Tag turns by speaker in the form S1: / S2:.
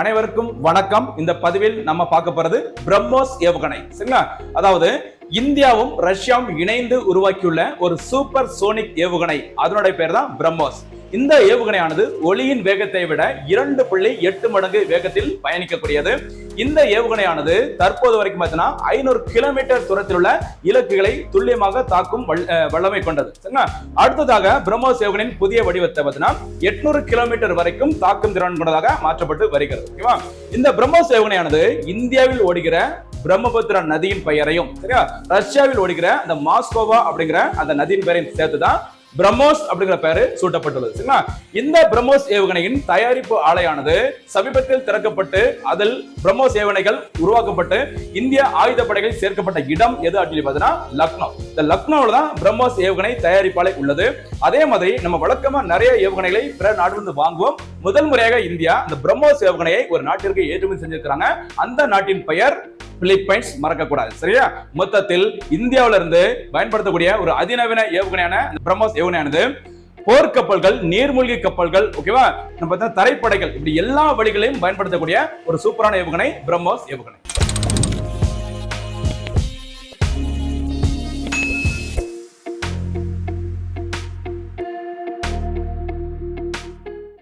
S1: அனைவருக்கும் வணக்கம். இந்த பதிவில் நம்ம பார்க்க போறது பிரம்மோஸ் ஏவுகணை. சரிங்களா? அதாவது இந்தியாவும் ரஷ்யாவும் இணைந்து உருவாக்கியுள்ள ஒரு சூப்பர் சோனிக் ஏவுகணை. அதனுடைய பேர் தான் பிரம்மோஸ். இந்த ஏவுகணையானது ஒளியின் வேகத்தை விட இரண்டு புள்ளி எட்டு மடங்கு வேகத்தில் பயணிக்கக்கூடியது. இந்த ஏவுகணையானது தற்போது வரைக்கும் பார்த்தீங்கன்னா ஐநூறு கிலோமீட்டர் தூரத்தில் உள்ள இலக்குகளை துல்லியமாக தாக்கும் வல்லமை கொண்டது. அடுத்ததாக பிரம்மோஸ் ஏவுகணையின் புதிய வடிவத்தை பார்த்தீங்கன்னா எட்நூறு கிலோமீட்டர் வரைக்கும் தாக்கும் திறன் கொண்டதாக மாற்றப்பட்டு வருகிறது. ஓகேவா? இந்த பிரம்மோஸ் ஏவுகணையானது இந்தியாவில் ஓடுகிற பிரம்மபுத்திரா நதியின் பெயரையும் சரியா? ரஷ்யாவில் ஓடுகிற அந்த மாஸ்கோவா அப்படிங்கிற அந்த நதியின் பெயரையும் சேர்த்துதான் பிரம்மோஸ் அப்படிங்கிற பெயரு சூட்டப்பட்டுள்ளது சரிங்களா? இந்த பிரம்மோஸ் ஏவுகணையின் தயாரிப்பு ஆலையானது சமீபத்தில் திறக்கப்பட்டு அதில் பிரம்மோஸ் ஏவுகணைகள் உருவாக்கப்பட்டு இந்திய ஆயுதப்படைகளில் சேர்க்கப்பட்ட இடம் எது அப்படின்னு பார்த்தீங்கன்னா லக்னோ. இந்த லக்னோவில் தான் பிரம்மோஸ் ஏவுகணை தயாரிப்பாலை உள்ளது. அதே மாதிரி நம்ம வழக்கமா நிறைய ஏவுகணைகளை பிற நாட்டிலிருந்து வாங்குவோம். முதல் முறையாக இந்தியா இந்த பிரம்மோஸ் ஏவுகணையை ஒரு நாட்டிற்கு ஏற்றுமதி செஞ்சிருக்கிறாங்க. அந்த நாட்டின் பெயர் பிலிப்பைன்ஸ் மறக்கக்கூடாது. சரியா? மொத்தத்தில் இந்தியாவில இருந்து பயன்படுத்தக்கூடிய ஒரு அதிநவீன ஏவுகணையான பிரம்மோஸ் ஏவுகணையானது போர்க்கப்பல்கள் நீர்மூழ்கி கப்பல்கள் ஓகேவா நம்ம பார்த்தா தரைப்படைகள் இப்படி எல்லா வழிகளையும் பயன்படுத்தக்கூடிய ஒரு சூப்பரான ஏவுகணை பிரம்மோஸ் ஏவுகணை.